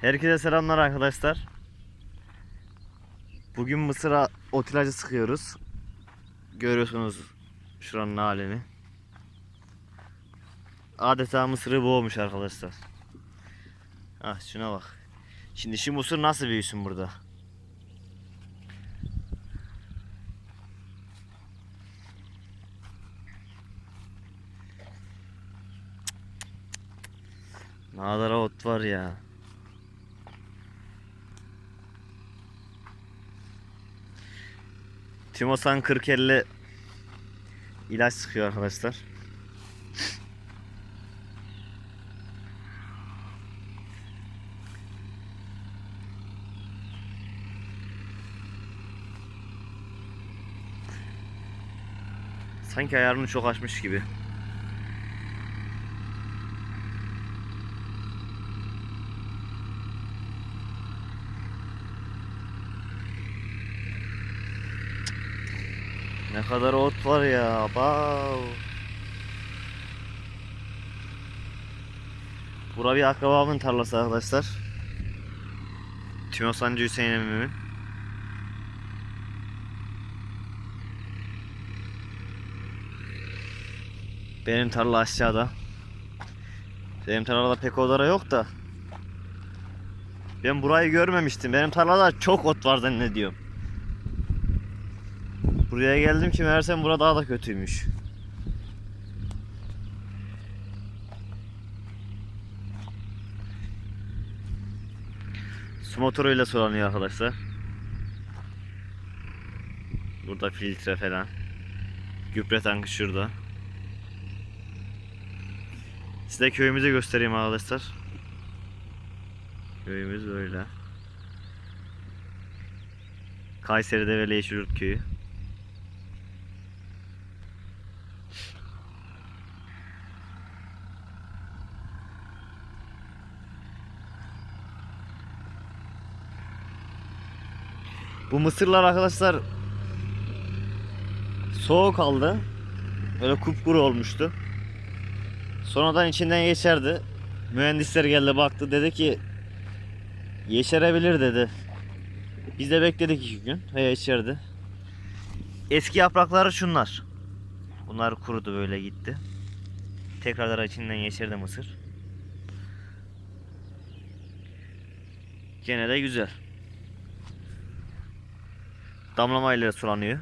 Herkese selamlar arkadaşlar. Bugün mısıra otilacı sıkıyoruz. Görüyorsunuz şuranın halini. Adeta mısırı boğmuş arkadaşlar. Ah şuna bak. Şimdi şu mısır nasıl büyüsün burada? Ne kadar ot var ya. Timosan 4050 ilaç sıkıyor arkadaşlar. Sanki ayarını çok açmış gibi. Ne kadar ot var ya. Bav. Bura bir akrabamın tarlası arkadaşlar. Timosancı Hüseyin emmimin. Benim tarla aşağıda. Benim tarlada pek odara yok da. Ben burayı görmemiştim. Benim tarlada çok ot var zannediyorum. Buraya geldim ki meğersem burada daha da kötüymüş. Su motoruyla sulanıyor arkadaşlar. Burada filtre falan. Gübre tankı şurada. Size köyümüzü göstereyim arkadaşlar. Köyümüz böyle. Kayseri'de Veleyeşilyurt köyü. Bu mısırlar arkadaşlar soğuk aldı. Böyle kupkuru olmuştu. Sonradan içinden geçerdi. Mühendisler geldi baktı dedi ki yeşerebilir dedi. Biz de bekledik iki gün. He yeşerdi. Eski yaprakları şunlar. Bunlar kurudu böyle gitti. Tekrardan içinden yeşerdi mısır. Gene de güzel. Damlamayla sulanıyor.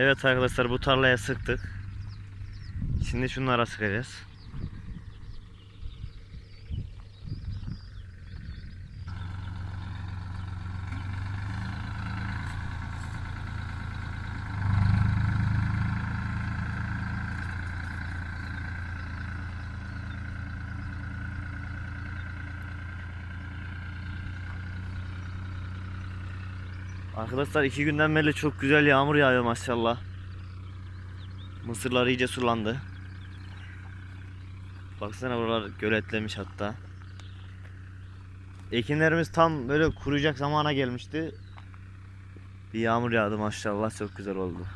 Evet arkadaşlar bu tarlaya sıktık. Şimdi şunlara sıkacağız. Arkadaşlar iki günden beri çok güzel yağmur yağıyor maşallah. Mısırlar iyice sulandı. Baksana buralar göletlemiş hatta. Ekinlerimiz tam böyle kuruyacak zamana gelmişti. Bir yağmur yağdı maşallah çok güzel oldu.